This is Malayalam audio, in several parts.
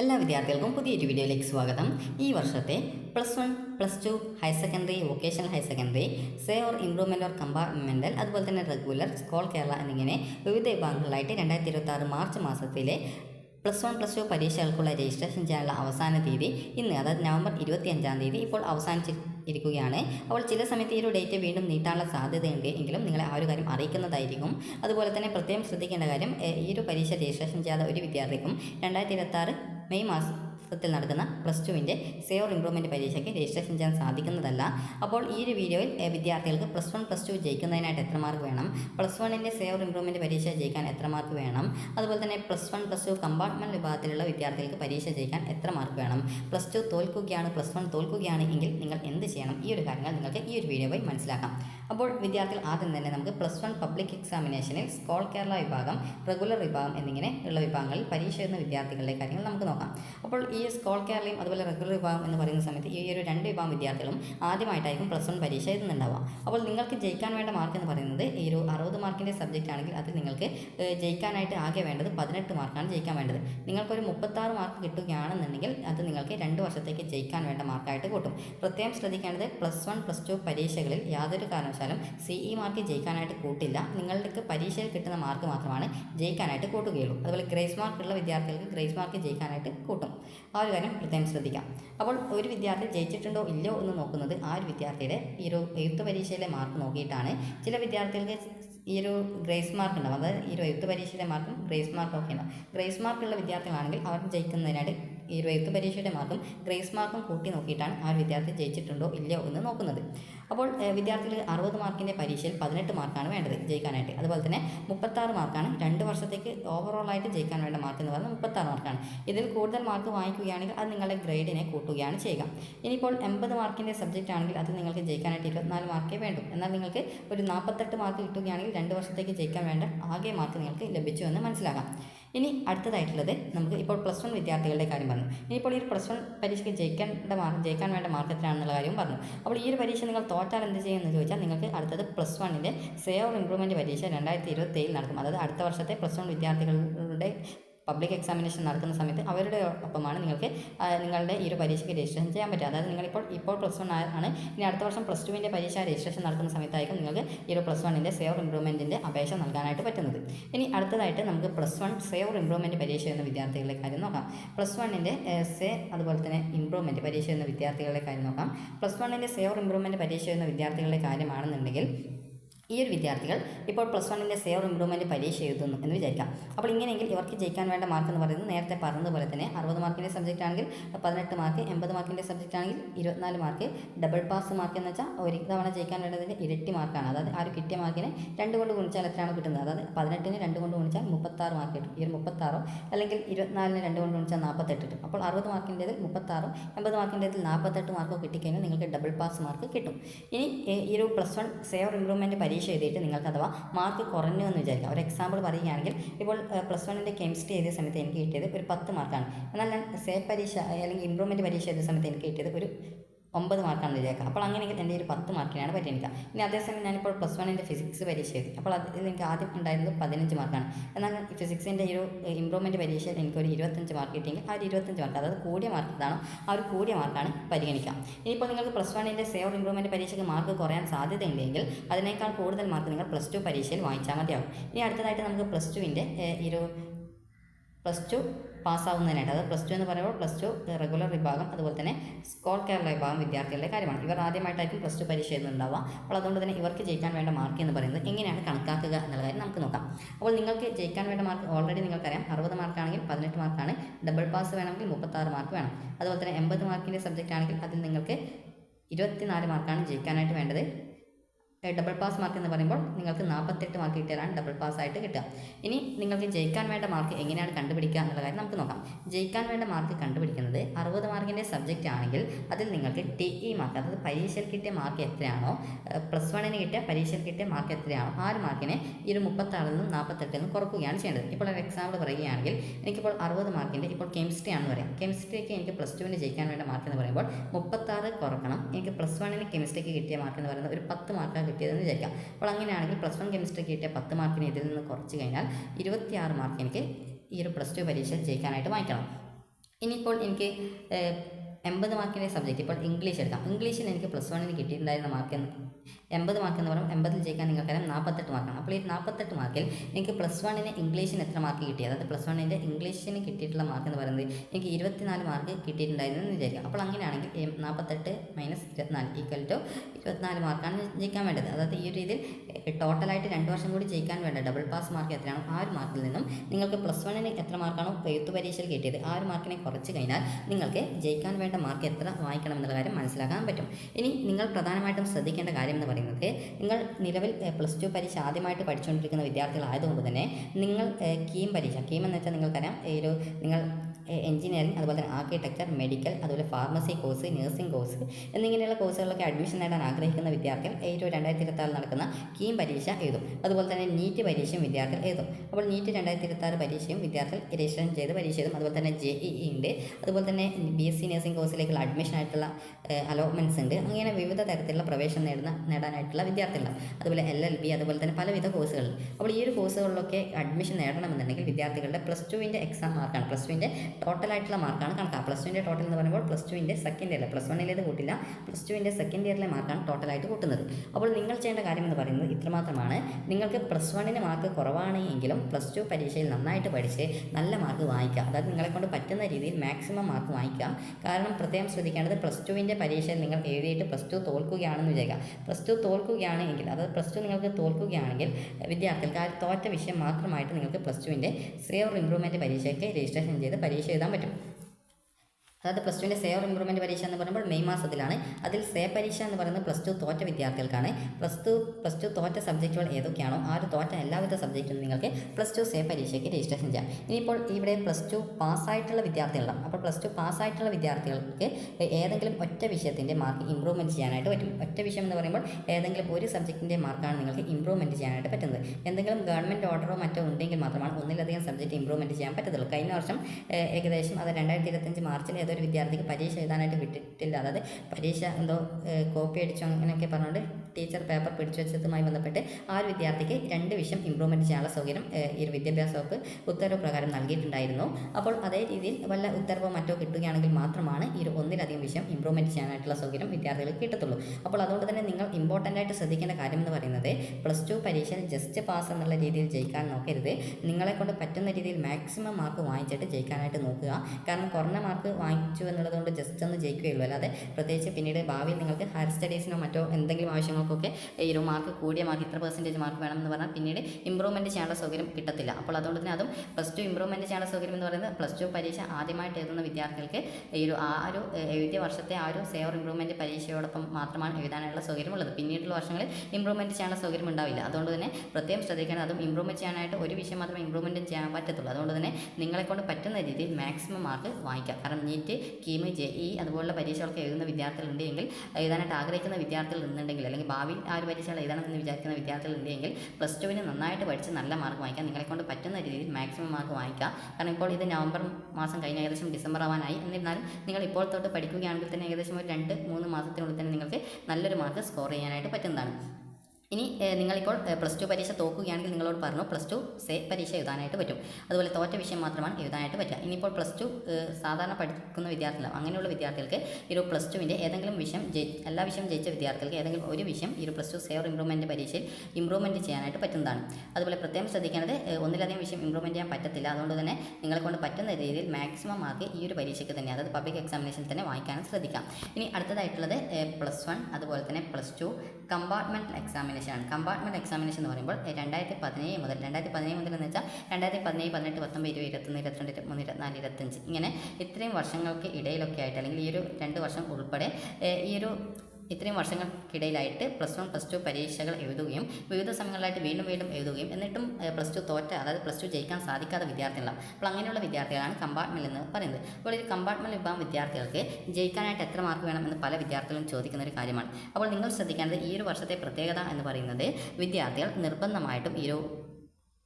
എല്ലാ വിദ്യാർത്ഥികൾക്കും പുതിയൊരു വീഡിയോയിലേക്ക് സ്വാഗതം. ഈ വർഷത്തെ plus one plus two higher secondary vocational higher secondary say or improvement or compartmental അതുപോലെ തന്നെ റെഗുലർ സ്കോൾ കേരള എന്നിങ്ങനെ വിവിധ വിഭാഗങ്ങളിലായിട്ട് രണ്ടായിരത്തി ഇരുപത്താറ് മാർച്ച് മാസത്തിലെ പ്ലസ് വൺ പ്ലസ് ടു പരീക്ഷകൾക്കുള്ള രജിസ്ട്രേഷൻ ചെയ്യാനുള്ള അവസാന തീയതി ഇന്ന് അതായത് നവംബർ ഇരുപത്തി അഞ്ചാം തീയതി ഇപ്പോൾ അവസാനിച്ച് ഇരിക്കുകയാണ് അപ്പോൾ ചില സമയത്ത് ഈ ഒരു ഡേറ്റ് വീണ്ടും നീട്ടാനുള്ള സാധ്യതയുണ്ട് എങ്കിലും നിങ്ങളെ ആ ഒരു കാര്യം അറിയിക്കുന്നതായിരിക്കും. അതുപോലെ തന്നെ പ്രത്യേകം ശ്രദ്ധിക്കേണ്ട കാര്യം ഈ ഒരു പരീക്ഷ രജിസ്ട്രേഷൻ ചെയ്യാത്ത ഒരു വിദ്യാർത്ഥിക്കും രണ്ടായിരത്തി ഇരുപത്തി ആറ് മെയ് മാസത്തിൽ നടക്കുന്ന പ്ലസ് ടുവിന്റെ സേവർ ഇംപ്രൂവ്മെന്റ് പരീക്ഷയ്ക്ക് രജിസ്ട്രേഷൻ ചെയ്യാൻ സാധിക്കുന്നതല്ല. അപ്പോൾ ഈ ഒരു വീഡിയോയിൽ വിദ്യാർത്ഥികൾക്ക് പ്ലസ് വൺ പ്ലസ് ടു ജയിക്കുന്നതിനായിട്ട് എത്ര മാർക്ക് വേണം? പ്ലസ് വണ്ണിന്റെ സേവർ ഇംപ്രൂവ്മെന്റ് പരീക്ഷ ജയിക്കാൻ എത്ര മാർക്ക് വേണം? അതുപോലെ തന്നെ plus one plus two compartment വിഭാഗത്തിലുള്ള വിദ്യാർത്ഥികൾക്ക് പരീക്ഷ ജയിക്കാൻ എത്ര മാർക്ക് വേണം? പ്ലസ് ടു തോൽക്കുകയാണ് പ്ലസ് വൺ തോൽക്കുകയാണ് എങ്കിൽ നിങ്ങൾ എന്ത് ചെയ്യണം? ഈ ഒരു കാര്യങ്ങൾ നിങ്ങൾക്ക് ഈ ഒരു വീഡിയോ വഴി മനസ്സിലാക്കാം. അപ്പോൾ വിദ്യാർത്ഥികൾ ആദ്യം തന്നെ നമുക്ക് പ്ലസ് വൺ പബ്ലിക് എക്സാമിനേഷനിൽ സ്കോൾ കേരള വിഭാഗം റെഗുലർ വിഭാഗം എന്നിങ്ങനെ ഉള്ള വിഭാഗങ്ങളിൽ പരീക്ഷ എഴുതുന്ന വിദ്യാർത്ഥികളുടെ കാര്യങ്ങൾ നമുക്ക് നോക്കാം. അപ്പോൾ ഈ സ്കോൾ കേരളയും അതുപോലെ റെഗുലർ വിഭാഗം എന്ന് പറയുന്ന സമയത്ത് ഈ ഒരു രണ്ട് വിഭാഗം വിദ്യാർത്ഥികളും ആദ്യമായിട്ടായിരിക്കും പ്ലസ് വൺ പരീക്ഷ എഴുതുന്നുണ്ടാവുക. അപ്പോൾ നിങ്ങൾക്ക് ജയിക്കാൻ വേണ്ട മാർക്ക് എന്ന് പറയുന്നത് ഈ ഒരു അറുപത് മാർക്കിന്റെ സബ്ജക്റ്റ് ആണെങ്കിൽ അതിൽ നിങ്ങൾക്ക് ജയിക്കാനായിട്ട് ആകെ വേണ്ടത് പതിനെട്ട് മാർക്കാണ് ജയിക്കാൻ വേണ്ടത്. നിങ്ങൾക്കൊരു മുപ്പത്താറ് മാർക്ക് കിട്ടുകയാണെന്നുണ്ടെങ്കിൽ അത് നിങ്ങൾക്ക് രണ്ട് വർഷത്തേക്ക് ജയിക്കാൻ വേണ്ട മാർക്കായിട്ട് കൂട്ടും. പ്രത്യേകം ശ്രദ്ധിക്കേണ്ടത് പ്ലസ് വൺ പ്ലസ് ടു പരീക്ഷകളിൽ യാതൊരു കാരണവശാലും സി ഇ മാർക്ക് ജയിക്കാനായിട്ട് കൂട്ടില്ല. നിങ്ങൾക്ക് പരീക്ഷയിൽ കിട്ടുന്ന മാർക്ക് മാത്രമാണ് ജയിക്കാനായിട്ട് കൂട്ടുകയുള്ളൂ. അതുപോലെ ഗ്രേസ് മാർക്കുള്ള വിദ്യാർത്ഥികൾക്ക് ഗ്രേസ് മാർക്ക് ജയിക്കാനായിട്ട് കൂട്ടും. ആ ഒരു കാര്യം പ്രത്യേകം ശ്രദ്ധിക്കാം. അപ്പോൾ ഒരു വിദ്യാർത്ഥി ജയിച്ചിട്ടുണ്ടോ ഇല്ലയോ എന്ന് നോക്കുന്നത് ആ ഒരു വിദ്യാർത്ഥിയുടെ ഈ ഒരു എഴുത്ത് പരീക്ഷയിലെ മാർക്ക് നോക്കിയിട്ടാണ്. ചില വിദ്യാർത്ഥികൾക്ക് ഈ ഒരു ഗ്രേസ് മാർക്ക് ഉണ്ടാവും. അതായത് ഈ ഒരു എഴുത്ത് പരീക്ഷയിലെ മാർക്കും ഗ്രേസ് മാർക്കും ഒക്കെ ഉണ്ടാവും. ഗ്രേസ് മാർക്കുള്ള വിദ്യാർത്ഥികളാണെങ്കിൽ അവർ ജയിക്കുന്നതിനായിട്ട് ഒരു എഴുത്ത് പരീക്ഷയുടെ മാർക്കും ഗ്രേസ് മാർക്കും കൂട്ടി നോക്കിയിട്ടാണ് ആ വിദ്യാർത്ഥി ജയിച്ചിട്ടുണ്ടോ ഇല്ലയോ എന്ന് നോക്കുന്നത്. അപ്പോൾ വിദ്യാർത്ഥികൾ അറുപത് മാർക്കിന്റെ പരീക്ഷയിൽ പതിനെട്ട് മാർക്കാണ് വേണ്ടത് ജയിക്കാനായിട്ട്. അതുപോലെ തന്നെ മുപ്പത്താറ് മാർക്കാണ് രണ്ട് വർഷത്തേക്ക് ഓവറോളായിട്ട് ജയിക്കാൻ വേണ്ട മാർക്ക് എന്ന് പറയുന്നത് മുപ്പത്താറ് മാർക്കാണ്. ഇതിൽ കൂടുതൽ മാർക്ക് വാങ്ങിക്കുകയാണെങ്കിൽ അത് നിങ്ങളുടെ ഗ്രേഡിനെ കൂട്ടുകയാണ് ചെയ്യുക. ഇനിയിപ്പോൾ എൺപത് മാർക്കിന്റെ സബ്ജക്റ്റ് ആണെങ്കിൽ അത് നിങ്ങൾക്ക് ജയിക്കാനായിട്ട് ഇരുപത്തിനാല് മാർക്കേ വേണ്ടു. എന്നാൽ നിങ്ങൾക്ക് ഒരു നാൽപ്പത്തെട്ട് മാർക്ക് കിട്ടുകയാണെങ്കിൽ രണ്ട് വർഷത്തേക്ക് ജയിക്കാൻ വേണ്ട ആകെ മാർക്ക് നിങ്ങൾക്ക് ലഭിച്ചു എന്ന് മനസ്സിലാക്കാം. ഇനി അടുത്തതായിട്ടുള്ളത് നമുക്ക് ഇപ്പോൾ പ്ലസ് വൺ വിദ്യാർത്ഥികളുടെ കാര്യം പറഞ്ഞു. ഇനിയിപ്പോൾ ഈ ഒരു പ്ലസ് വൺ പരീക്ഷയ്ക്ക് ജയിക്കേണ്ട മാർക്ക് ജയിക്കാൻ വേണ്ട മാർക്ക് എത്രയാണെന്നുള്ള കാര്യം പറഞ്ഞു. അപ്പോൾ ഈ ഒരു പരീക്ഷ നിങ്ങൾ തോറ്റാൽ എന്ത് ചെയ്യുമെന്ന് ചോദിച്ചാൽ നിങ്ങൾക്ക് അടുത്തത് പ്ലസ് വണ്ണിന്റെ സേവ് ഇംപ്രൂവ്മെന്റ് പരീക്ഷ രണ്ടായിരത്തി ഇരുപത്തി ഏഴിൽ നടക്കും. അതായത് അടുത്ത വർഷത്തെ പ്ലസ് വൺ വിദ്യാർത്ഥികളുടെ പബ്ലിക് എക്സാമിനേഷൻ നടക്കുന്ന സമയത്ത് അവരുടെ ഒപ്പമാണ് നിങ്ങൾക്ക് നിങ്ങളുടെ ഈ ഒരു പരീക്ഷയ്ക്ക് രജിസ്ട്രേഷൻ ചെയ്യാൻ പറ്റുക. അതായത് നിങ്ങളിപ്പോൾ ഇപ്പോൾ പ്ലസ് വൺ ആണ്. ഇനി അടുത്ത വർഷം പ്ലസ് ടുവിന്റെ പരീക്ഷ രജിസ്ട്രേഷൻ നടക്കുന്ന സമയത്തായിരിക്കും നിങ്ങൾക്ക് ഈ ഒരു പ്ലസ് വണ്ണിന്റെ സേവർ ഇംപ്രൂവ്മെന്റിന്റെ അപേക്ഷ നൽകാനായിട്ട് പറ്റുന്നത്. ഇനി അടുത്തതായിട്ട് നമുക്ക് പ്ലസ് വൺ സേവർ ഇംപ്രൂവ്മെന്റ് പരീക്ഷ എന്ന വിദ്യാർത്ഥികളുടെ കാര്യം നോക്കാം. പ്ലസ് വണ്ണിന്റെ സേ അതുപോലെ തന്നെ ഇംപ്രൂവ്മെന്റ് പരീക്ഷ എന്ന വിദ്യാർത്ഥികളുടെ കാര്യം നോക്കാം. പ്ലസ് വണ്ണിന്റെ സേവർ ഇംപ്രൂവ്മെന്റ് പരീക്ഷ എന്ന വിദ്യാർത്ഥികളുടെ കാര്യമാണെന്നുണ്ടെങ്കിൽ ഈ ഒരു വിദ്യാർത്ഥികൾ ഇപ്പോൾ പ്ലസ് വണ്ണിന്റെ സേവർ ഇംപ്രൂവ്മെന്റ് പരീക്ഷ എഴുതുന്നു എന്ന് വിചാരിക്കാം. അപ്പോൾ ഇങ്ങനെയെങ്കിൽ ഇവർക്ക് ജയിക്കാൻ വേണ്ട മാർക്ക് എന്ന് പറയുന്നത് നേരത്തെ പറഞ്ഞതുപോലെ തന്നെ അറുപത് മാർക്കിന്റെ സബ്ജക്റ്റ് ആണെങ്കിൽ പതിനെട്ട് മാർക്ക് എൺപത് മാർക്കിന്റെ സബ്ജക്റ്റ് ആണെങ്കിൽ ഇരുപത്തിനാല് മാർക്ക് ഡബിൾ പാസ് മാർക്ക് എന്ന് വെച്ചാൽ ഒരു തവണ ജയിക്കാൻ വേണ്ടതിന്റെ ഇരട്ടി മാർക്കാണ് അതായത് ആ ഒരു കിട്ടിയ മാർക്കിനെ രണ്ട് കൊണ്ട് ഗുണിച്ചാൽ എത്രയാണ് കിട്ടുന്നത്? അതായത് പതിനെട്ടിന് രണ്ട് കൊണ്ട് ഗുണിച്ചാൽ മുപ്പത്താറ് മാർക്ക് കിട്ടും. ഈ ഒരു മുപ്പത്താറോ അല്ലെങ്കിൽ ഇരുപത്തിനാലിന് രണ്ട് കൊണ്ട് ഗുണിച്ചാൽ നാൽപ്പത്തെട്ട് കിട്ടും. അപ്പോൾ അറുപത് മാർക്കിന്റെതിൽ മുപ്പത്താറോ എൺപത് മാർക്കിന്റെതിൽ നാൽപ്പത്തെട്ട് മാർക്കോ കിട്ടിക്കഴിഞ്ഞാൽ നിങ്ങൾക്ക് ഡബിൾ പാസ് മാർക്ക് കിട്ടും. ഇനി ഈ ഒരു പ്ലസ് വൺ സേവർ ഇംപ്രൂവ്മെന്റ് പരീക്ഷ എഴുതിയിട്ട് നിങ്ങൾക്ക് അഥവാ മാർക്ക് കുറഞ്ഞു എന്ന് വിചാരിക്കാം. ഒരു എക്സാമ്പിൾ പറയുകയാണെങ്കിൽ ഇപ്പോൾ പ്ലസ് വണ്ണിന്റെ കെമിസ്ട്രി എഴുതിയ സമയത്ത് എനിക്ക് കിട്ടിയത് ഒരു പത്ത് മാർക്കാണ് എന്നാൽ ഞാൻ സേ പരീക്ഷ അല്ലെങ്കിൽ ഇംപ്രൂവ്മെന്റ് പരീക്ഷ എഴുതിയ സമയത്ത് എനിക്ക് കിട്ടിയത് ഒരു ഒമ്പത് മാർക്കാണ് വിചാരിക്കാം അപ്പോൾ അങ്ങനെയെങ്കിൽ എന്റെ ഒരു പത്ത് മാർക്കിനാണ് പരിഗണിക്കുക ഇനി അതേസമയം ഞാനിപ്പോൾ പ്ലസ് വണ്ണിന്റെ ഫിസിക്സ് പരീക്ഷ എഴുതി. അപ്പോൾ അതിൽ എനിക്ക് ആദ്യം ഉണ്ടായിരുന്നത് പതിനഞ്ച് മാർക്കാണ്. എന്നാൽ ഫിസിക്സിന്റെ ഒരു ഇമ്പ്രൂവ്മെന്റ് പരീക്ഷയിൽ എനിക്കൊരു ഇരുപത്തഞ്ച് മാർക്ക് കിട്ടിയെങ്കിൽ ആ ഒരു ഇരുപത്തഞ്ച് മാർക്ക് അതായത് കൂടിയ മാർക്ക് ഇതാണ് ആ ഒരു കൂടിയ മാർക്കാണ് പരിഗണിക്കാം. ഇനിയിപ്പോൾ നിങ്ങൾക്ക് പ്ലസ് വണ്ണിന്റെ സേവ് ഇമ്പ്രൂവ്മെന്റ് പരീക്ഷയ്ക്ക് മാർക്ക് കുറയാൻ സാധ്യതയുണ്ടെങ്കിൽ അതിനേക്കാൾ കൂടുതൽ മാർക്ക് നിങ്ങൾ പ്ലസ് ടു പരീക്ഷയിൽ വാങ്ങിച്ചാൽ മതിയാകും. ഇനി അടുത്തതായിട്ട് നമുക്ക് പ്ലസ് ടുവിന്റെ ഈ ഒരു പ്ലസ് ടു പാസ്സാവുന്നതിനായിട്ട് അതായത് പ്ലസ് ടു എന്ന് പറയുമ്പോൾ പ്ലസ് ടു റെഗുലർ വിഭാഗം അതുപോലെ തന്നെ സ്കോൾ കേരള വിഭാഗം വിദ്യാർത്ഥികളുടെ കാര്യമാണ്. ഇവർ ആദ്യമായിട്ടായിരിക്കും പ്ലസ് ടു പരീക്ഷ എഴുതുന്നുണ്ടാവുക. അപ്പോൾ അതുകൊണ്ട് തന്നെ ഇവർക്ക് ജയിക്കാൻ വേണ്ട മാർക്ക് എന്ന് പറയുന്നത് എങ്ങനെയാണ് കണക്കാക്കുക എന്നുള്ള കാര്യം നമുക്ക് നോക്കാം. അപ്പോൾ നിങ്ങൾക്ക് ജയിക്കാൻ വേണ്ട മാർക്ക് ഓൾറെഡി നിങ്ങൾക്കറിയാം. അറുപത് മാർക്കാണെങ്കിൽ പതിനെട്ട് മാർക്കാണ് ഡബിൾ പാസ് വേണമെങ്കിൽ മുപ്പത്താറ് മാർക്ക് വേണം. അതുപോലെ തന്നെ എൺപത് മാർക്കിന്റെ സബ്ജക്റ്റ് ആണെങ്കിൽ അതിൽ നിങ്ങൾക്ക് ഇരുപത്തിനാല് മാർക്കാണ് ജയിക്കാനായിട്ട് വേണ്ടത്. ഡബിൾ പാസ് മാർക്ക് എന്ന് പറയുമ്പോൾ നിങ്ങൾക്ക് നാൽപ്പത്തെട്ട് മാർക്ക് കിട്ടിയാലാണ് ഡബിൾ പാസ് ആയിട്ട് കിട്ടുക. ഇനി നിങ്ങൾക്ക് ജയിക്കാൻ വേണ്ട മാർക്ക് എങ്ങനെയാണ് കണ്ടുപിടിക്കുക എന്നുള്ള കാര്യം നമുക്ക് നോക്കാം. ജയിക്കാൻ വേണ്ട മാർക്ക് കണ്ടുപിടിക്കുന്നത് അറുപത് മാർക്കിന്റെ സബ്ജക്റ്റ് ആണെങ്കിൽ അതിൽ നിങ്ങൾക്ക് ടി ഇ മാർക്ക് അതായത് പരീക്ഷയിൽ കിട്ടിയ മാർക്ക് എത്രയാണോ പ്ലസ് വണ്ണിന് കിട്ടിയ പരീക്ഷയിൽ കിട്ടിയ മാർക്ക് എത്രയാണോ ആ ഒരു മാർക്കിനെ ഈ ഒരു മുപ്പത്താറിൽ നിന്നും നാൽപ്പത്തെട്ടിൽ നിന്നും കുറക്കുകയാണ് ചെയ്യേണ്ടത്. ഇപ്പോൾ ഒരു എക്സാമ്പിൾ പറയുകയാണെങ്കിൽ എനിക്കിപ്പോൾ അറുപത് മാർക്കിന്റെ ഇപ്പോൾ കെമിസ്ട്രി ആണെന്ന് പറയാം. കെമിസ്ട്രിക്ക് എനിക്ക് പ്ലസ് ടുവിന് ജയിക്കാൻ വേണ്ട മാർക്ക് എന്ന് പറയുമ്പോൾ മുപ്പത്താറ് കുറക്കണം. എനിക്ക് പ്ലസ് വണ്ണിന് കെമിസ്ട്രിക്ക് കിട്ടിയ മാർക്ക് എന്ന് പറയുന്നത് ഒരു പത്ത് മാർക്കാണ് കിട്ടിയതെന്ന് വിചാരിക്കാം. അപ്പോൾ അങ്ങനെയാണെങ്കിൽ പ്ലസ് വൺ കെമിസ്ട്രിക്ക് കിട്ടിയ പത്ത് മാർക്കിന് ഇതിൽ നിന്ന് കുറച്ച് കഴിഞ്ഞാൽ ഇരുപത്തിയാറ് മാർക്ക് എനിക്ക് ഈ ഒരു പ്ലസ് ടു പരീക്ഷ ജയിക്കാനായിട്ട് വാങ്ങിക്കണം. ഇനിയിപ്പോൾ എനിക്ക് എൺപത് മാർക്കിന്റെ സബ്ജക്റ്റ് ഇപ്പോൾ ഇംഗ്ലീഷ് എടുക്കാം. ഇംഗ്ലീഷിൽ എനിക്ക് പ്ലസ് വണ്ണിന് കിട്ടിയിട്ടുണ്ടായിരുന്ന മാർക്ക് എൺപത് മാർക്ക് എന്ന് പറയുമ്പോൾ എൺപതിൽ ജയിക്കാൻ നിങ്ങൾക്കറിയാം നാൽപ്പത്തെട്ട് മാർക്കാണ് അപ്പോൾ ഈ നാൽപ്പത്തെട്ട് മാർക്കിൽ എനിക്ക് പ്ലസ് വണ്ണിന് ഇംഗ്ലീഷിന് എത്ര മാർക്ക് കിട്ടി? അതായത് പ്ലസ് വണ്ണിന്റെ ഇംഗ്ലീഷിന് കിട്ടിയിട്ടുള്ള മാർക്ക് എന്ന് പറയുന്നത് എനിക്ക് ഇരുപത്തിനാല് മാർക്ക് കിട്ടിയിട്ടുണ്ടായിരുന്നു എന്ന് വിചാരിക്കാം അപ്പോൾ അങ്ങനെയാണെങ്കിൽ നാൽപ്പത്തെട്ട് മൈനസ് ഇരുപത്തിനാല് ഈക്വൽ ടു ഇരുപത്തിനാല് മാർക്കാണ് ജയിക്കാൻ വേണ്ടത്. അതായത് ഈ ഒരു രീതിയിൽ ടോട്ടലായിട്ട് രണ്ട് വർഷം കൂടി ജയിക്കാൻ വേണ്ട ഡബിൾ പാസ് മാർക്ക് എത്രയാണോ ആ ഒരു മാർക്കിൽ നിന്നും നിങ്ങൾക്ക് പ്ലസ് വണ്ണിന് എത്ര മാർക്കാണോ എഴുത്ത് പരീക്ഷയിൽ കിട്ടിയത് ആ ഒരു മാർക്കിനെ കുറച്ച് കഴിഞ്ഞാൽ നിങ്ങൾക്ക് ജയിക്കാൻ വേണ്ട മാർക്ക് എത്ര വാങ്ങിക്കണം എന്നുള്ള കാര്യം മനസ്സിലാക്കാൻ പറ്റും. ഇനി നിങ്ങൾ പ്രധാനമായിട്ടും ശ്രദ്ധിക്കേണ്ട കാര്യം എന്ന് പറയുന്നത് നിങ്ങൾ നിലവിൽ പ്ലസ് ടു പരീക്ഷ ആദ്യമായിട്ട് പഠിച്ചുകൊണ്ടിരിക്കുന്ന വിദ്യാർത്ഥികളായതുകൊണ്ട് തന്നെ നിങ്ങൾ കീം പരീക്ഷ കീം എന്ന് വെച്ചാൽ നിങ്ങൾക്കറിയാം ഈ ഒരു നിങ്ങൾ എഞ്ചിനീയറിംഗ് അതുപോലെ തന്നെ ആർക്കിടെക്ചർ മെഡിക്കൽ അതുപോലെ ഫാർമസി കോഴ്സ് നഴ്സിംഗ് കോഴ്സ് എന്നിങ്ങനെയുള്ള കോഴ്സുകളിലൊക്കെ അഡ്മിഷൻ നേടാൻ ആഗ്രഹിക്കുന്ന വിദ്യാർത്ഥികൾ ഏറ്റവും രണ്ടായിരത്തി ഇരുപത്തി നടക്കുന്ന കീം പരീക്ഷ എഴുതും. അതുപോലെ തന്നെ നീറ്റ് പരീക്ഷയും വിദ്യാർത്ഥികൾ എഴുതും. അപ്പോൾ നീറ്റ് രണ്ടായിരത്തി ഇരുപത്തി ആറ് പരീക്ഷയും വിദ്യാർത്ഥികൾ രജിസ്ട്രേഷൻ ചെയ്ത് പരീക്ഷ എഴുതും. അതുപോലെ തന്നെ ജെ ഇ ഉണ്ട്. അതുപോലെ തന്നെ ബി എസ് സി നഴ്സിംഗ് കോഴ്സിലേക്കുള്ള അഡ്മിഷൻ ആയിട്ടുള്ള അലോട്ട്മെന്റ്സ് ഉണ്ട്. അങ്ങനെ വിവിധ തരത്തിലുള്ള പ്രവേശനം നേടുന്ന നേടാനായിട്ടുള്ള വിദ്യാർത്ഥികൾ അതുപോലെ എൽ എൽ ബി അതുപോലെ തന്നെ പലവിധ കോഴ്സുകൾ അപ്പോൾ ഈ ഒരു കോഴ്സുകളിലൊക്കെ അഡ്മിഷൻ നേടണമെന്നുണ്ടെങ്കിൽ വിദ്യാർത്ഥികളുടെ പ്ലസ് ടുവിന്റെ എക്സാം മാർക്കാണ് പ്ലസ് ടുവിന്റെ ടോട്ടലായിട്ടുള്ള മാർക്കാണ് കണക്കാക്കുക പ്ലസ് ടുവിന്റെ ടോട്ടൽ എന്ന് പറയുമ്പോൾ പ്ലസ് ടുവിന്റെ സെക്കൻഡ് ഇയറിൽ പ്ലസ് വണ്ണിലേത് കൂട്ടില്ല. പ്ലസ് ടുവിന്റെ സെക്കൻഡ് ഇയറിലെ മാർക്കാണ് ടോട്ടലായിട്ട് കൂട്ടുന്നത്. അപ്പോൾ നിങ്ങൾ ചെയ്യേണ്ട കാര്യം എന്ന് പറയുന്നത് ഇത്രമാത്രമാണ്. നിങ്ങൾക്ക് പ്ലസ് വണ്ണിന് മാർക്ക് കുറവാണ് എങ്കിലും പ്ലസ് ടു പരീക്ഷയിൽ നന്നായിട്ട് പഠിച്ച് നല്ല മാർക്ക് വാങ്ങിക്കുക. അതായത് നിങ്ങളെ കൊണ്ട് പറ്റുന്ന രീതിയിൽ മാക്സിമം മാർക്ക് വാങ്ങിക്കുക. കാരണം പ്രത്യേകം ശ്രദ്ധിക്കേണ്ടത് പ്ലസ് ടുവിന്റെ പരീക്ഷയിൽ നിങ്ങൾ എഴുതിയിട്ട് പ്ലസ് ടു തോൽക്കുകയാണെന്ന് വിചാരിക്കുക. പ്ലസ് ടു തോൽക്കുകയാണെങ്കിൽ അതായത് പ്ലസ് ടു നിങ്ങൾക്ക് തോൽക്കുകയാണെങ്കിൽ വിദ്യാർത്ഥികൾക്ക് ആ തോറ്റ വിഷയം മാത്രമായിട്ട് നിങ്ങൾക്ക് പ്ലസ് ടുവിന്റെ സേവർ ഇംപ്രൂവ്മെന്റ് പരീക്ഷയ്ക്ക് രജിസ്ട്രേഷൻ ചെയ്ത് പരീക്ഷ എഴുതാൻ പറ്റും അതായത് പ്ലസ് ടുവിന്റെ സേവർ ഇംപ്രൂവ്മെന്റ് പരീക്ഷ എന്ന് പറയുമ്പോൾ മെയ് മാസത്തിലാണ്. അതിൽ സേ പരീക്ഷ എന്ന് പറയുന്നത് പ്ലസ് ടു തോറ്റ വിദ്യാർത്ഥികൾക്കാണ്. പ്ലസ് ടു പ്ലസ് ടു തോറ്റ സബ്ജക്റ്റുകൾ ഏതൊക്കെയാണോ ആ ഒരു തോറ്റ എല്ലാവിധ സബ്ജക്റ്റും നിങ്ങൾക്ക് പ്ലസ് ടു സേ പരീക്ഷയ്ക്ക് രജിസ്ട്രേഷൻ ചെയ്യാം. ഇനിയിപ്പോൾ ഇവിടെ പ്ലസ് ടു പാസ്സായിട്ടുള്ള വിദ്യാർത്ഥികളാണ് അപ്പോൾ പ്ലസ് ടു പാസ്സായിട്ടുള്ള വിദ്യാർത്ഥികൾക്ക് ഏതെങ്കിലും ഒറ്റ വിഷയത്തിന്റെ മാർക്ക് ഇമ്പ്രൂവ്മെന്റ് ചെയ്യാനായിട്ട് പറ്റും. ഒറ്റ വിഷയം എന്ന് പറയുമ്പോൾ ഏതെങ്കിലും ഒരു സബ്ജക്റ്റിന്റെ മാർക്കാണ് നിങ്ങൾക്ക് ഇമ്പ്രൂവ്മെന്റ് ചെയ്യാനായിട്ട് പറ്റുന്നത്. എന്തെങ്കിലും ഗവൺമെന്റ് ഓർഡറോ മറ്റോ ഉണ്ടെങ്കിൽ മാത്രമാണ് ഒന്നിലധികം സബ്ജക്റ്റ് ഇമ്പ്രൂവ്മെന്റ് ചെയ്യാൻ പറ്റത്തുള്ളൂ. കഴിഞ്ഞ വർഷം ഏകദേശം അത് രണ്ടായിരത്തി ഇരുപത്തഞ്ച് മാർച്ചിൽ ഏതൊരു വിദ്യാർത്ഥിക്ക് പരീക്ഷ എഴുതാനായിട്ട് വിട്ടിട്ടില്ല. അതായത് പരീക്ഷ എന്തോ കോപ്പി അടിച്ചോ അങ്ങനെയൊക്കെ പറഞ്ഞുകൊണ്ട് ടീച്ചർ പേപ്പർ പിടിച്ചു വെച്ചതുമായി ബന്ധപ്പെട്ട് ആ ഒരു വിദ്യാർത്ഥിക്ക് രണ്ട് വിഷയം ഇമ്പ്രൂവ്മെന്റ് ചെയ്യാനുള്ള സൗകര്യം ഈ ഒരു വിദ്യാഭ്യാസ വകുപ്പ് ഉത്തരവ് പ്രകാരം നൽകിയിട്ടുണ്ടായിരുന്നു. അപ്പോൾ അതേ രീതിയിൽ വല്ല ഉത്തരവോ മറ്റോ കിട്ടുകയാണെങ്കിൽ മാത്രമാണ് ഈ ഒരു ഒന്നിലധികം വിഷയം ഇമ്പ്രൂവ്മെന്റ് ചെയ്യാനായിട്ടുള്ള സൗകര്യം വിദ്യാർത്ഥികൾക്ക് കിട്ടത്തുള്ളൂ. അപ്പോൾ അതുകൊണ്ട് തന്നെ നിങ്ങൾ ഇമ്പോർട്ടന്റ് ആയിട്ട് ശ്രദ്ധിക്കേണ്ട കാര്യം എന്ന് പറയുന്നത് പ്ലസ് ടു പരീക്ഷയിൽ ജസ്റ്റ് പാസ് എന്നുള്ള രീതിയിൽ ജയിക്കാൻ നോക്കരുത്. നിങ്ങളെക്കൊണ്ട് പറ്റുന്ന രീതിയിൽ മാക്സിമം മാർക്ക് വാങ്ങിച്ചിട്ട് ജയിക്കാനായിട്ട് നോക്കുക. കാരണം കുറഞ്ഞ മാർക്ക് വാങ്ങിച്ചു എന്നുള്ളതുകൊണ്ട് ജസ്റ്റ് ഒന്ന് ജയിക്കുകയുള്ളൂ. അല്ലാതെ പ്രത്യേകിച്ച് പിന്നീട് ഭാവിയിൽ നിങ്ങൾക്ക് ഹയർ സ്റ്റഡീസിനോ മറ്റോ എന്തെങ്കിലും ആവശ്യങ്ങൾക്കൊക്കെ ഈ ഒരു മാർക്ക് കൂടിയ മാർക്ക് ഇത്ര പെർസെന്റേജ് മാർക്ക് വേണമെന്ന് പറഞ്ഞാൽ പിന്നീട് ഇമ്പ്രൂവ്മെന്റ് ചെയ്യാനുള്ള സൗകര്യം കിട്ടത്തില്ല. അപ്പോൾ അതുകൊണ്ട് തന്നെ അതും പ്ലസ് ടു ഇമ്പ്രൂവ്മെന്റ് ചെയ്യാനുള്ള സൗകര്യം എന്ന് പറയുന്നത് പ്ലസ് ടു പരീക്ഷ ആദ്യമായിട്ട് എഴുതുന്ന വിദ്യാർത്ഥികൾക്ക് ഈ ഒരു ആ ഒരു എഴുതിയ വർഷത്തെ ആ ഒരു സേവർ ഇമ്പ്രൂവ്മെന്റ് പരീക്ഷയോടൊപ്പം മാത്രമാണ് എഴുതാനുള്ള സൗകര്യമുള്ളത്. പിന്നീടുള്ള വർഷങ്ങളിൽ ഇമ്പ്രൂവ്മെന്റ് ചെയ്യാനുള്ള സൗകര്യം ഉണ്ടാവില്ല. അതുകൊണ്ട് തന്നെ പ്രത്യേകം ശ്രദ്ധിക്കണം അതും ഇമ്പ്രൂവ്മെന്റ് ചെയ്യാനായിട്ട് ഒരു വിഷയം മാത്രമേ ഇമ്പ്രൂവ്മെന്റ് ചെയ്യാൻ പറ്റത്തുള്ളൂ. അതുകൊണ്ട് തന്നെ നിങ്ങളെക്കൊണ്ട് പറ്റുന്ന രീതിയിൽ മാക്സിമം മാർക്ക് വാങ്ങിക്കാം. കാരണം നീറ്റ് കീമ് ജെ ഇ അതുപോലുള്ള പരീക്ഷകളൊക്കെ എഴുതുന്ന വിദ്യാർത്ഥികൾ ഉണ്ടെങ്കിൽ എഴുതാനായിട്ട് ആഗ്രഹിക്കുന്ന വിദ്യാർത്ഥികൾ ഉണ്ടെങ്കിൽ അല്ലെങ്കിൽ ഭാവിയിൽ ആ ഒരു പരീക്ഷകൾ എഴുതണമെന്ന് വിചാരിക്കുന്ന വിദ്യാർത്ഥികൾ ഉണ്ടെങ്കിൽ പ്ലസ് ടുവിന് നന്നായിട്ട് പഠിച്ച് നല്ല മാർക്ക് വാങ്ങിക്കാം. നിങ്ങളെ കൊണ്ട് പറ്റുന്ന രീതിയിൽ മാക്സിമം മാർക്ക് വാങ്ങിക്കാം. കാരണം ഇപ്പോൾ ഇത് നവംബർ മാസം കഴിഞ്ഞ ഏകദേശം ഡിസംബർ ആവാനായി. എന്നിരുന്നാലും നിങ്ങൾ ഇപ്പോൾ തൊട്ട് പഠിക്കുകയാണെങ്കിൽ തന്നെ ഏകദേശം ഒരു രണ്ട് മൂന്ന് മാസത്തിനുള്ളിൽ തന്നെ നിങ്ങൾക്ക് നല്ലൊരു മാർക്ക് സ്കോർ ചെയ്യാനായിട്ട് പറ്റുന്നതാണ്. ഇനി നിങ്ങളിപ്പോൾ പ്ലസ് ടു പരീക്ഷ തോക്കുകയാണെങ്കിൽ നിങ്ങളോട് പറഞ്ഞു പ്ലസ് ടു സേ പരീക്ഷ എഴുതാനായിട്ട് പറ്റും. അതുപോലെ തോറ്റ വിഷയം മാത്രമാണ് എഴുതാനായിട്ട് പറ്റുക. ഇനിയിപ്പോൾ പ്ലസ് ടു സാധാരണ പഠിക്കുന്ന വിദ്യാർത്ഥികളാണ് അങ്ങനെയുള്ള വിദ്യാർത്ഥികൾക്ക് ഈ ഒരു പ്ലസ് ടുവിന്റെ ഏതെങ്കിലും വിഷയം എല്ലാ വിഷയം ജയിച്ച വിദ്യാർത്ഥികൾക്ക് ഏതെങ്കിലും ഒരു വിഷയം ഈ ഒരു plus two say or improvement പരീക്ഷയിൽ ഇമ്പ്രൂവ്മെന്റ് ചെയ്യാനായിട്ട് പറ്റുന്നതാണ്. അതുപോലെ പ്രത്യേകം ശ്രദ്ധിക്കേണ്ടത് ഒന്നിലധികം വിഷയം ഇമ്പ്രൂവ്മെന്റ് ചെയ്യാൻ പറ്റത്തില്ല. അതുകൊണ്ട് തന്നെ നിങ്ങളെ കൊണ്ട് പറ്റുന്ന രീതിയിൽ മാക്സിമം മാർക്ക് ഈ ഒരു പരീക്ഷയ്ക്ക് തന്നെ അതായത് പബ്ലിക് എക്സാമിനേഷനിൽ തന്നെ വാങ്ങിക്കാനും ശ്രദ്ധിക്കാം. ഇനി അടുത്തതായിട്ടുള്ളത് പ്ലസ് വൺ അതുപോലെ തന്നെ പ്ലസ് ടു കമ്പാർട്ട്മെന്റൽ എക്സാമിനേഷൻ ആണ് കമ്പാർട്ട്മെന്റ് എക്സാമിനേഷൻ എന്ന് പറയുമ്പോൾ രണ്ടായിരത്തി പതിനേഴ് മുതൽ രണ്ടായിരത്തി പതിനേഴ് മുതൽ എന്ന് വെച്ചാൽ രണ്ടായിരത്തി പതിനേഴ് പതിനെട്ട് പത്തൊമ്പത് ഇരുപത് ഇരുപത്തൊന്ന് ഇരുപത്തിരണ്ട് ഇരുപത്തിമൂന്ന് ഇരുപത്തിനാല് ഇരുപത്തഞ്ച് ഇങ്ങനെ ഇത്രയും വർഷങ്ങൾക്ക് ഇടയിലൊക്കെ ആയിട്ട് അല്ലെങ്കിൽ ഈ ഒരു രണ്ട് വർഷം ഉൾപ്പെടെ ഈ ഒരു ഇത്രയും വർഷങ്ങൾക്കിടയിലായിട്ട് പ്ലസ് വൺ പ്ലസ് ടു പരീക്ഷകൾ എഴുതുകയും വിവിധ സമയങ്ങളിലായിട്ട് വീണ്ടും വീണ്ടും എഴുതുകയും എന്നിട്ടും പ്ലസ് ടു തോറ്റ അതായത് പ്ലസ് ടു ജയിക്കാൻ സാധിക്കാത്ത വിദ്യാർത്ഥികളാണ്. അപ്പോൾ അങ്ങനെയുള്ള വിദ്യാർത്ഥികളാണ് കമ്പാർട്ട്മെന്റ് എന്ന് പറയുന്നത്. അപ്പോൾ ഒരു കമ്പാർട്ട്മെന്റ് വിഭാഗം വിദ്യാർത്ഥികൾക്ക് ജയിക്കാനായിട്ട് എത്ര മാർക്ക് വേണം എന്ന് പല വിദ്യാർത്ഥികളും ചോദിക്കുന്ന ഒരു കാര്യമാണ്. അപ്പോൾ നിങ്ങൾ ശ്രദ്ധിക്കേണ്ടത് ഈ ഒരു വർഷത്തെ പ്രത്യേകത എന്ന് പറയുന്നത് വിദ്യാർത്ഥികൾ നിർബന്ധമായിട്ടും ഈ ഒരു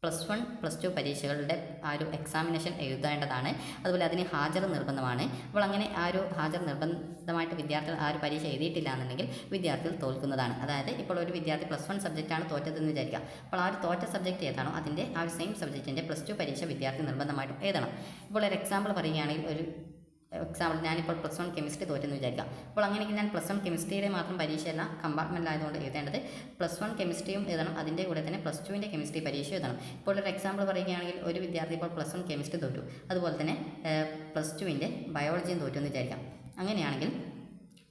പ്ലസ് വൺ പ്ലസ് ടു പരീക്ഷകളുടെ ആ ഒരു എക്സാമിനേഷൻ എഴുതേണ്ടതാണ്. അതുപോലെ അതിന് ഹാജർ നിർബന്ധമാണ്. അപ്പോൾ അങ്ങനെ ആ ഒരു ഹാജർ നിർബന്ധമായിട്ട് വിദ്യാർത്ഥികൾ ആ ഒരു പരീക്ഷ എഴുതിയിട്ടില്ല എന്നുണ്ടെങ്കിൽ വിദ്യാർത്ഥികൾ തോൽക്കുന്നതാണ്. അതായത് ഇപ്പോൾ ഒരു വിദ്യാർത്ഥി പ്ലസ് വൺ സബ്ജക്റ്റാണ് തോറ്റതെന്ന് വിചാരിക്കുക. അപ്പോൾ ആ ഒരു തോറ്റ സബ്ജക്റ്റ് ഏതാണോ അതിന്റെ ആ സെയിം സബ്ജക്റ്റിന്റെ പ്ലസ് ടു പരീക്ഷ വിദ്യാർത്ഥി നിർബന്ധമായിട്ടും എഴുതണം. ഇപ്പോൾ ഒരു എക്സാമ്പിൾ പറയുകയാണെങ്കിൽ ഒരു എക്സാമ്പിൾ ഞാനിപ്പോൾ പ്ലസ് വൺ കെമിസ്ട്രി തോറ്റെന്ന് വിചാരിക്കാം അപ്പോൾ അങ്ങനെയെങ്കിൽ ഞാൻ പ്ലസ് വൺ കെമിസ്ട്രിയുടെ മാത്രം പരീക്ഷയല്ല കമ്പാർട്ട്മെന്റ് ആയതുകൊണ്ട് എഴുതേണ്ടത് പ്ലസ് വൺ കെമിസ്ട്രിയും എഴുതണം. അതിന്റെ കൂടെ തന്നെ പ്ലസ് ടുവിന്റെ കെമിസ്ട്രി പരീക്ഷ എഴുതണം. ഇപ്പോൾ ഒരു എക്സാമ്പിൾ പറയുകയാണെങ്കിൽ ഒരു വിദ്യാർത്ഥി ഇപ്പോൾ പ്ലസ് വൺ കെമിസ്ട്രി തോറ്റു. അതുപോലെ തന്നെ പ്ലസ് ടുവിന്റെ ബയോളജിയും തോറ്റു എന്ന് വിചാരിക്കാം. അങ്ങനെയാണെങ്കിൽ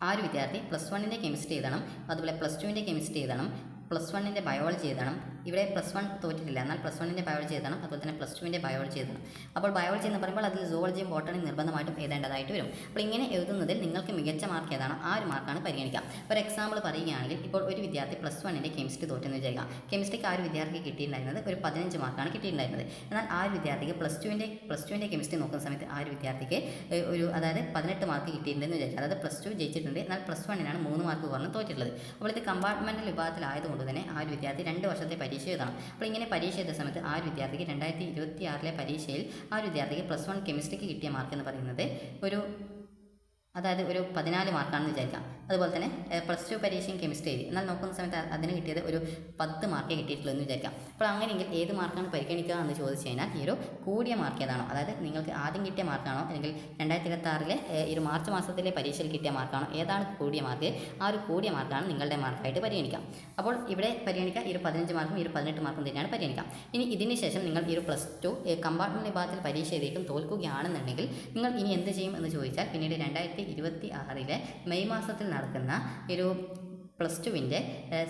ആ ഒരു വിദ്യാർത്ഥി പ്ലസ് വണ്ണിന്റെ കെമിസ്ട്രി എഴുതണം. അതുപോലെ പ്ലസ് ടുവിന്റെ കെമിസ്ട്രി എഴുതണം. പ്ലസ് വണ്ണിന്റെ ബയോളജി എഴുതണം. ഇവിടെ പ്ലസ് വൺ തോറ്റിട്ടില്ല. എന്നാൽ പ്ലസ് വണ്ണിന്റെ ബയോളജി എഴുതണം അതുപോലെ തന്നെ പ്ലസ് ടുവിന്റെ ബയോളജി എഴുതണം. അപ്പോൾ ബയോളജി എന്ന് പറയുമ്പോൾ അതിൽ സുവോളജിയും ബോട്ടണിയും നിർബന്ധമായിട്ടും എഴുതേണ്ടതായിട്ട് വരും. അപ്പോൾ ഇങ്ങനെ എഴുതുന്നതിൽ നിങ്ങൾക്ക് മികച്ച മാർക്ക് ഏതാണോ? ആ ഒരു മാർക്കാണ് പരിഗണിക്കുക ഒരു എക്സാമ്പിൾ പറയുകയാണെങ്കിൽ ഇപ്പോൾ ഒരു വിദ്യാർത്ഥി പ്ലസ് വണ്ണിന്റെ കെമിസ്ട്രി തോറ്റെന്ന് വിചാരിക്കാം കെമിസ്ട്രിക്ക് ആ ഒരു വിദ്യാർത്ഥിക്ക് കിട്ടിയിട്ടുണ്ടായിരുന്നത് ഒരു പതിനഞ്ച് മാർക്കാണ് കിട്ടിയിട്ടുണ്ടായിരുന്നത്. എന്നാൽ ആ ഒരു വിദ്യാർത്ഥിക്ക് പ്ലസ് ടുവിന്റെ പ്ലസ് ടുവിന്റെ കെമിസ്ട്രി നോക്കുന്ന സമയത്ത് ആ ഒരു വിദ്യാർത്ഥിക്ക് ഒരു അതായത് പതിനെട്ട് മാർക്ക് കിട്ടിയിട്ടുണ്ടെന്ന് വിചാരിക്കുക. അതായത് പ്ലസ് ടു ജയിച്ചിട്ടുണ്ട്. എന്നാൽ പ്ലസ് വണ്ണിനാണ് മൂന്ന് മാർക്ക് കുറഞ്ഞ് തോറ്റിട്ടുള്ളത്. അപ്പോൾ ഇത് കമ്പാർട്ട്മെന്റൽ വിഭാഗത്തിലായതുകൊണ്ട് തന്നെ ആ ഒരു വിദ്യാർത്ഥി രണ്ട് വർഷത്തെ പരീക്ഷ എഴുതണം അപ്പോൾ ഇങ്ങനെ പരീക്ഷ എഴുതുന്ന സമയത്ത് ആ ഒരു വിദ്യാർത്ഥിക്ക് രണ്ടായിരത്തി ഇരുപത്തി ആറിലെ പരീക്ഷയിൽ ആ ഒരു വിദ്യാർത്ഥിക്ക് പ്ലസ് വൺ കെമിസ്ട്രിക്ക് കിട്ടിയ മാർക്ക് എന്ന് പറയുന്നത് ഒരു അതായത് ഒരു പതിനാല് മാർക്കാണെന്ന് വിചാരിക്കാം. അതുപോലെ തന്നെ പ്ലസ് ടു പരീക്ഷയും കെമിസ്ട്രി എഴുതി എന്നാൽ നോക്കുന്ന സമയത്ത് അതിന് കിട്ടിയത് ഒരു പത്ത് മാർക്കേ കിട്ടിയിട്ടുള്ളൂ എന്ന് വിചാരിക്കാം. അപ്പോൾ അങ്ങനെയെങ്കിൽ ഏത് മാർക്കാണ് പരിഗണിക്കുക എന്ന് ചോദിച്ചു കഴിഞ്ഞാൽ ഈ ഒരു കൂടിയ മാർക്ക് ഏതാണോ. അതായത് നിങ്ങൾക്ക് ആദ്യം കിട്ടിയ മാർക്കാണോ അല്ലെങ്കിൽ രണ്ടായിരത്തി ഇരുപത്താറിലെ ഈ ഒരു മാർച്ച് മാസത്തിലെ പരീക്ഷയിൽ കിട്ടിയ മാർക്കാണോ ഏതാണ് കൂടിയ മാർക്ക് ആ ഒരു കൂടിയ മാർക്കാണ് നിങ്ങളുടെ മാർക്കായിട്ട് പരിഗണിക്കാം. അപ്പോൾ ഇവിടെ പരിഗണിക്കുക ഈ ഒരു പതിനഞ്ച് മാർക്കും ഈ ഒരു പതിനെട്ട് മാർക്കും തന്നെയാണ് പരിഗണിക്കാം. ഇനി ഇതിന് ശേഷം നിങ്ങൾ ഈ ഒരു പ്ലസ് ടു കമ്പാർട്ട്മെന്റ് വിഭാഗത്തിൽ പരീക്ഷ എഴുതിയിട്ടും തോൽക്കുകയാണെന്നുണ്ടെങ്കിൽ നിങ്ങൾ ഇനി എന്ത് ചെയ്യും എന്ന് ചോദിച്ചാൽ പിന്നീട് രണ്ടായിരത്തി ഇരുപത്തി ആറിലെ മെയ് മാസത്തിൽ നടക്കുന്ന ഒരു പ്ലസ് ടുവിന്റെ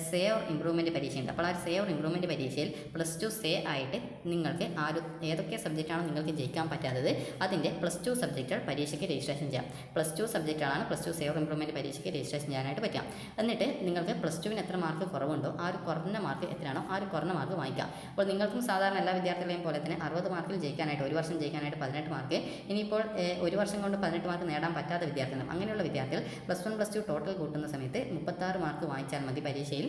സേ ഓർ ഇമ്പ്രൂവ്മെന്റ് പരീക്ഷയുണ്ട്. അപ്പോൾ ആ സേ ഓർ ഇമ്പ്രൂവ്മെന്റ് പരീക്ഷയിൽ പ്ലസ് ടു സേ ആയിട്ട് നിങ്ങൾക്ക് ആ ഒരു ഏതൊക്കെ സബ്ജക്റ്റാണോ നിങ്ങൾക്ക് ജയിക്കാൻ പറ്റാത്തത് അതിന്റെ പ്ലസ് ടു സബ്ജക്റ്റുകൾ പരീക്ഷയ്ക്ക് രജിസ്ട്രേഷൻ ചെയ്യാം. Plus two സബ്ജക്റ്റുകളാണ് plus two say or improvement പരീക്ഷയ്ക്ക് രജിസ്ട്രേഷൻ ചെയ്യാനായിട്ട് പറ്റാം എന്നിട്ട് നിങ്ങൾക്ക് പ്ലസ് ടുവിന് എത്ര മാർക്ക് കുറവുണ്ടോ ആ ഒരു കുറഞ്ഞ മാർക്ക് എത്രയാണോ ആ ഒരു കുറഞ്ഞ മാർക്ക് വാങ്ങിക്കാം. അപ്പോൾ നിങ്ങൾക്കും സാധാരണ എല്ലാ വിദ്യാർത്ഥികളെയും പോലെ തന്നെ അറുപത് മാർക്കിൽ ജയിക്കാനായിട്ട് ഒരു വർഷം ജയിക്കാനായിട്ട് പതിനെട്ട് മാർക്ക് ഇനിയിപ്പോൾ ഒരു വർഷം കൊണ്ട് പതിനെട്ട് മാർക്ക് നേടാൻ പറ്റാത്ത വിദ്യാർത്ഥികളും അങ്ങനെയുള്ള വിദ്യാർത്ഥികൾ plus one plus two total കൂട്ടുന്ന സമയത്ത് മുപ്പത്താറ് മാർക്ക് വാങ്ങിച്ചാൽ മതി പരീക്ഷയിൽ.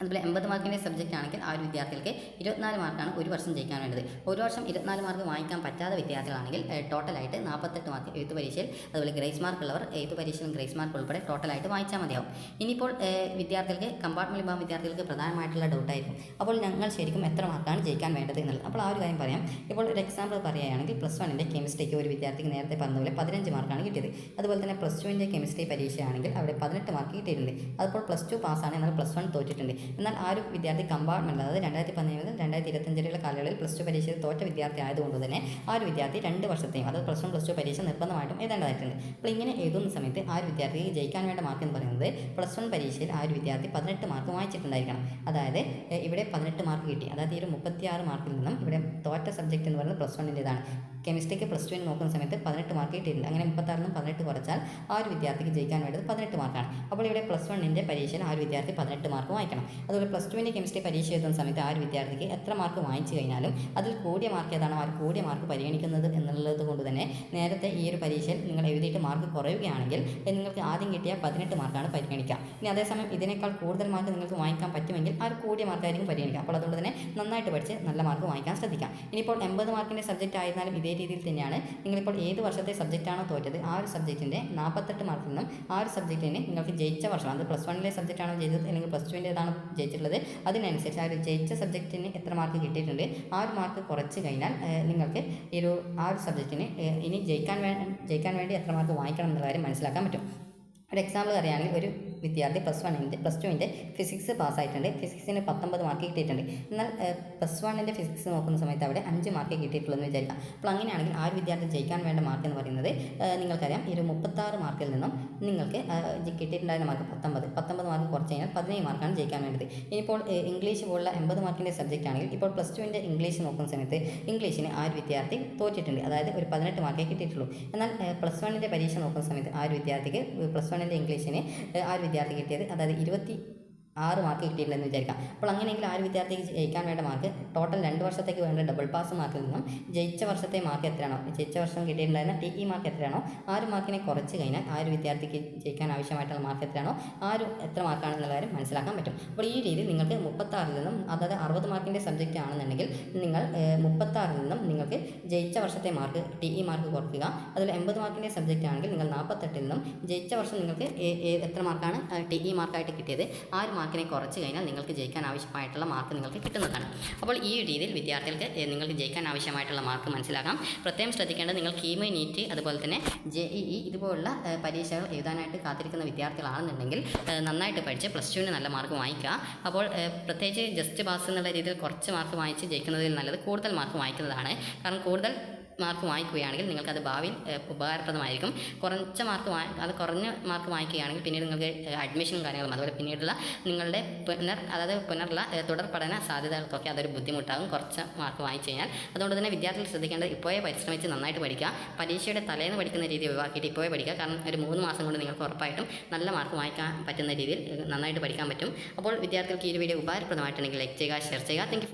അതുപോലെ എൺപത് മാർക്കിന്റെ സബ്ജക്റ്റ് ആണെങ്കിൽ ആ ഒരു വിദ്യാർത്ഥികൾക്ക് ഇരുപത്തിനാല് മാർക്കാണ് ഒരു വർഷം ജയിക്കാൻ വേണ്ടത് ഒരു വർഷം ഇരുപത്തിനാല് മാർക്ക് വാങ്ങിക്കാൻ പറ്റാത്ത വിദ്യാർത്ഥികളാണെങ്കിൽ ടോട്ടലായിട്ട് നാൽപ്പത്തെട്ട് മാർക്ക് എഴുത്ത് പരീക്ഷയിൽ അതുപോലെ ഗ്രേസ് മാർക്ക് ഉള്ളവർ എഴുത്ത് പരീക്ഷയിലും ഗ്രേസ് മാർക്ക് ഉൾപ്പെടെ ടോട്ടലായിട്ട് വാങ്ങിച്ചാൽ മതിയാവും. ഇനിയിപ്പോൾ വിദ്യാർത്ഥികൾക്ക് കമ്പാർട്ട്മെന്റ് വിഭാഗം വിദ്യാർത്ഥികൾക്ക് പ്രധാനമായിട്ടുള്ള ഡൗട്ടായിരിക്കും അപ്പോൾ ഞങ്ങൾ ശരിക്കും എത്ര മാർക്കാണ് ജയിക്കാൻ വേണ്ടത് എന്നുള്ളത്. അപ്പോൾ ആ ഒരു കാര്യം പറയാം. ഇപ്പോൾ ഒരു എക്സാമ്പിൾ പറയുകയാണെങ്കിൽ പ്ലസ് വണ്ണിന്റെ കെമിസ്ട്രിക്ക് ഒരു വിദ്യാർത്ഥിക്ക് നേരത്തെ പറഞ്ഞ പോലെ പതിനഞ്ച് മാർക്കാണ് കിട്ടിയത്. അതുപോലെ തന്നെ പ്ലസ് ടുവിന്റെ കെമിസ്ട്രി പരീക്ഷയാണെങ്കിൽ അവിടെ പതിനെട്ട് മാർക്ക് കിട്ടിയിട്ടുണ്ട്. അപ്പോൾ പ്ലസ് ടു പാസ്സാണ് എന്നാൽ പ്ലസ് വൺ തോറ്റിട്ടുണ്ട്. എന്നാൽ ആ ഒരു വിദ്യാർത്ഥി കമ്പാർട്ട്മെന്റ് അതായത് രണ്ടായിരത്തി പതിനേഴ് രണ്ടായിരത്തി ഇരുപത്തഞ്ചിലുള്ള കാലയളവിൽ പ്ലസ് ടു പരീക്ഷയിൽ തോറ്റ വിദ്യാർത്ഥി ആയതുകൊണ്ട് തന്നെ ആ ഒരു വിദ്യാർത്ഥി രണ്ട് വർഷത്തെയും അതായത് പ്ലസ് വൺ പ്ലസ് ടു പരീക്ഷ നിർബന്ധമായിട്ടും എഴുതേണ്ടതായിട്ടുണ്ട്. അപ്പോൾ ഇങ്ങനെ എഴുതുന്ന സമയത്ത് ആ ഒരു വിദ്യാർത്ഥിക്ക് ജയിക്കാൻ വേണ്ട മാർക്ക് എന്ന് പറയുന്നത് പ്ലസ് വൺ പരീക്ഷയിൽ ആ ഒരു വിദ്യാർത്ഥി പതിനെട്ട് മാർക്ക് വാങ്ങിച്ചിട്ടുണ്ടായിരിക്കണം അതായത് ഇവിടെ പതിനെട്ട് മാർക്ക് കിട്ടി. അതായത് ഈ ഒരു മുപ്പത്തിയാറ് മാർക്കിൽ നിന്നും ഇവിടെ തോറ്റ സബ്ജക്റ്റ് എന്ന് പറയുന്നത് പ്ലസ് വണ്ണിന്റെതാണ് കെമിസ്ട്രിക്ക് പ്ലസ് ടുവിന് നോക്കുന്ന സമയത്ത് പതിനെട്ട് മാർക്ക് കിട്ടിയിട്ടുണ്ട്. അങ്ങനെ മുപ്പത്താറിൽ പതിനെട്ട് കുറച്ചാൽ ആ ഒരു വിദ്യാർത്ഥിക്ക് ജയിക്കാൻ വേണ്ടത് പതിനെട്ട് മാർക്കാണ് അപ്പോൾ ഇവിടെ പ്ലസ് വണ്ണിന്റെ പരീക്ഷയിൽ ആ ഒരു വിദ്യാർത്ഥി പതിനെട്ട് മാർക്ക് വാങ്ങിക്കണം അതുപോലെ പ്ലസ് ടുവിന്റെ കെമിസ്ട്രി പരീക്ഷ എഴുതുന്ന സമയത്ത് ആ ഒരു വിദ്യാർത്ഥിക്ക് എത്ര മാർക്ക് വാങ്ങിച്ചു കഴിഞ്ഞാലും അതിൽ കൂടിയ മാർക്ക് ഏതാണോ? ആ കൂടിയ മാർക്ക് പരിഗണിക്കുന്നത് എന്നുള്ളത് കൊണ്ട് തന്നെ നേരത്തെ ഈ ഒരു പരീക്ഷയിൽ നിങ്ങൾ എഴുതിയിട്ട് മാർക്ക് കുറയുകയാണെങ്കിൽ നിങ്ങൾക്ക് ആദ്യം കിട്ടിയ പതിനെട്ട് മാർക്കാണ് പരിഗണിക്കുക ഇനി അതേസമയം ഇതിനേക്കാൾ കൂടുതൽ മാർക്ക് നിങ്ങൾക്ക് വാങ്ങിക്കാൻ പറ്റുമെങ്കിൽ ആ ഒരു കൂടിയ മാർക്കായിരിക്കും പരിഗണിക്കുക അപ്പോൾ അതുകൊണ്ട് തന്നെ നന്നായിട്ട് പഠിച്ച് നല്ല മാർക്ക് വാങ്ങിക്കാൻ ശ്രദ്ധിക്കാം. ഇനിയിപ്പോൾ എൺപത് മാർക്കിന്റെ സബ്ജക്റ്റ് ആയിരുന്നാലും ഇതേ രീതിയിൽ തന്നെയാണ് നിങ്ങളിപ്പോൾ ഏത് വർഷത്തെ സബ്ജക്റ്റാണോ തോറ്റത് ആ ഒരു സബ്ജക്റ്റിന്റെ നാൽപ്പത്തെട്ട് മാർക്കിൽ നിന്നും ആ ഒരു സബ്ജക്റ്റിന് നിങ്ങൾക്ക് ജയിച്ച വർഷം അത് പ്ലസ് വണ്ണിലെ സബ്ജക്റ്റാണോ ജയിച്ചത് അല്ലെങ്കിൽ പ്ലസ് ടുവിന്റെതാണോ ജയിച്ചിട്ടുള്ളത്. അതിനനുസരിച്ച് ആ ഒരു ജയിച്ച സബ്ജക്റ്റിന് എത്ര മാർക്ക് കിട്ടിയിട്ടുണ്ട്? ആ ഒരു മാർക്ക് കുറച്ച് കഴിഞ്ഞാൽ നിങ്ങൾക്ക് ഈ ഒരു ആ ഒരു സബ്ജക്റ്റിന് ഇനി ജയിക്കാൻ വേ ജയിക്കാൻ വേണ്ടി എത്ര മാർക്ക് വാങ്ങിക്കണം എന്നുള്ള കാര്യം മനസ്സിലാക്കാൻ പറ്റും. ഒരു എക്സാമ്പിൾ പറയുകയാണെങ്കിൽ ഒരു വിദ്യാർത്ഥി പ്ലസ് വണ്ണിന്റെ പ്ലസ് ടുവിന്റെ ഫിസിക്സ് പാസ്സായിട്ടുണ്ട് ഫിസിക്സിന് പത്തൊമ്പത് മാർക്ക് കിട്ടിയിട്ടുണ്ട്. എന്നാൽ പ്ലസ് വണ്ണിന്റെ ഫിസിക്സ് നോക്കുന്ന സമയത്ത് അവിടെ അഞ്ച് മാർക്ക് കിട്ടിയിട്ടുള്ളൂ എന്ന് വിചാരിക്കാം. അപ്പോൾ അങ്ങനെയാണെങ്കിൽ ആ ഒരു വിദ്യാർത്ഥി ജയിക്കാൻ വേണ്ട മാർക്ക് എന്ന് പറയുന്നത് നിങ്ങൾക്കറിയാം. ഈ ഒരു മുപ്പത്താറ് മാർക്കിൽ നിന്നും നിങ്ങൾക്ക് കിട്ടിയിട്ടുണ്ടായിരുന്ന മാർക്ക് പത്തൊമ്പത്. പത്തൊമ്പത് മാർക്ക് കുറച്ച് കഴിഞ്ഞാൽ പതിനേഴ് മാർക്കാണ് ജയിക്കാൻ വേണ്ടത്. ഇനിയിപ്പോൾ ഇംഗ്ലീഷ് പോലുള്ള എൺപത് മാർക്കിന്റെ സബ്ജക്റ്റ് ആണെങ്കിൽ ഇപ്പോൾ പ്ലസ് ടുവിന്റെ ഇംഗ്ലീഷ് നോക്കുന്ന സമയത്ത് ഇംഗ്ലീഷിന് ആ ഒരു വിദ്യാർത്ഥി തോറ്റിട്ടുണ്ട്. അതായത് ഒരു പതിനെട്ട് മാർക്കേ കിട്ടിയിട്ടുള്ളൂ. എന്നാൽ പ്ലസ് വണ്ണിന്റെ പരീക്ഷ നോക്കുന്ന സമയത്ത് ആ ഒരു വിദ്യാർത്ഥിക്ക് പ്ലസ് വണ്ണിന്റെ ഇംഗ്ലീഷിന് ആ ഒരു വിദ്യാർത്ഥി കിട്ടിയത്. അതായത് ഇരുപത്തി ആറ് മാർക്ക് കിട്ടിയിട്ടില്ലെന്ന് വിചാരിക്കാം. അപ്പോൾ അങ്ങനെയെങ്കിൽ ആ ഒരു വിദ്യാർത്ഥിക്ക് ജയിക്കാൻ വേണ്ട മാർക്ക് ടോട്ടൽ രണ്ട് വർഷത്തേക്ക് വേണ്ട ഡബിൾ പാസ് മാർക്കിൽ നിന്നും ജയിച്ച വർഷത്തെ മാർക്ക് എത്രയാണോ? ജയിച്ച വർഷം കിട്ടിയിട്ടുണ്ടായിരുന്ന ടി ഇ മാർക്ക് എത്രയാണോ? ആ ഒരു മാർക്കിനെ കുറച്ച് കഴിഞ്ഞാൽ ആ ഒരു വിദ്യാർത്ഥിക്ക് ജയിക്കാൻ ആവശ്യമായിട്ടുള്ള മാർക്ക് എത്രയാണോ? ആ ഒരു എത്ര മാർക്കാണെന്നുള്ള കാര്യം മനസ്സിലാക്കാൻ പറ്റും. അപ്പോൾ ഈ രീതിയിൽ നിങ്ങൾക്ക് മുപ്പത്താറിൽ നിന്നും അതായത് അറുപത് മാർക്കിന്റെ സബ്ജക്റ്റ് ആണെന്നുണ്ടെങ്കിൽ നിങ്ങൾ മുപ്പത്താറിൽ നിന്നും നിങ്ങൾക്ക് ജയിച്ച വർഷത്തെ മാർക്ക് ടി ഇ മാർക്ക് കുറയ്ക്കുക അതിൽ എൺപത് മാർക്കിന്റെ സബ്ജക്റ്റ് ആണെങ്കിൽ നിങ്ങൾ നാൽപ്പത്തെട്ടിൽ നിന്നും ജയിച്ച വർഷം നിങ്ങൾക്ക് എത്ര മാർക്കാണ് ടി ഇ മാർക്കായിട്ട് കിട്ടിയത് ആ ഒരു മാർക്കിനെ കുറച്ച് കഴിഞ്ഞാൽ നിങ്ങൾക്ക് ജയിക്കാൻ ആവശ്യമായിട്ടുള്ള മാർക്ക് നിങ്ങൾക്ക് കിട്ടുന്നതാണ്. അപ്പോൾ ഈ രീതിയിൽ വിദ്യാർത്ഥികൾക്ക് നിങ്ങൾക്ക് ജയിക്കാൻ ആവശ്യമായിട്ടുള്ള മാർക്ക് മനസ്സിലാക്കാം. പ്രത്യേകം ശ്രദ്ധിക്കേണ്ടത് നിങ്ങൾ കീമ നീറ്റ് അതുപോലെ തന്നെ ജെ ഇ ഇ ഇതുപോലുള്ള പരീക്ഷകൾ എഴുതാനായിട്ട് കാത്തിരിക്കുന്ന വിദ്യാർത്ഥികളാണെന്നുണ്ടെങ്കിൽ നന്നായിട്ട് പഠിച്ച് പ്ലസ് ടുവിന് നല്ല മാർക്ക് വാങ്ങിക്കുക. അപ്പോൾ പ്രത്യേകിച്ച് ജസ്റ്റ് പാസ് എന്നുള്ള രീതിയിൽ കുറച്ച് മാർക്ക് വാങ്ങിച്ച് ജയിക്കുന്നതിൽ നല്ലത് കൂടുതൽ മാർക്ക് വാങ്ങിക്കുന്നതാണ്. കാരണം കൂടുതൽ മാർക്ക് വാങ്ങിക്കുകയാണെങ്കിൽ നിങ്ങൾക്കത് ഭാവിയിൽ ഉപകാരപ്രദമായിരിക്കും. കുറഞ്ഞ മാർക്ക് അത് കുറഞ്ഞ മാർക്ക് വാങ്ങിക്കുകയാണെങ്കിൽ പിന്നീട് നിങ്ങൾക്ക് അഡ്മിഷനും കാര്യങ്ങളും അതുപോലെ പിന്നീടുള്ള നിങ്ങളുടെ പുനർ അതായത് പുനർള്ള ഏഹ്, തുടർ പഠന സാധ്യതകൾക്കൊക്കെ അതൊരു ബുദ്ധിമുട്ടാകും കുറച്ച് മാർക്ക് വാങ്ങിച്ചു കഴിഞ്ഞാൽ. അതുകൊണ്ട് തന്നെ വിദ്യാർത്ഥികൾ ശ്രദ്ധിക്കേണ്ടത് ഇപ്പോഴേ പരിശ്രമിച്ച് നന്നായിട്ട് പഠിക്കുക. പരീക്ഷയുടെ തലേന്ന് പഠിക്കുന്ന രീതി ഒഴിവാക്കിയിട്ട് ഇപ്പോഴേ പഠിക്കുക. കാരണം ഒരു മൂന്ന് മാസം കൊണ്ട് നിങ്ങൾക്ക് ഉറപ്പായിട്ടും നല്ല മാർക്ക് വാങ്ങിക്കാൻ പറ്റുന്ന രീതിയിൽ നന്നായിട്ട് പഠിക്കാൻ പറ്റും. അപ്പോൾ വിദ്യാർത്ഥികൾക്ക് ഈ വീഡിയോ ഉപകാരപ്രദമായിട്ടുണ്ടെങ്കിൽ ലൈക്ക് ചെയ്യുക ഷെയർ ചെയ്യുക. താങ്ക്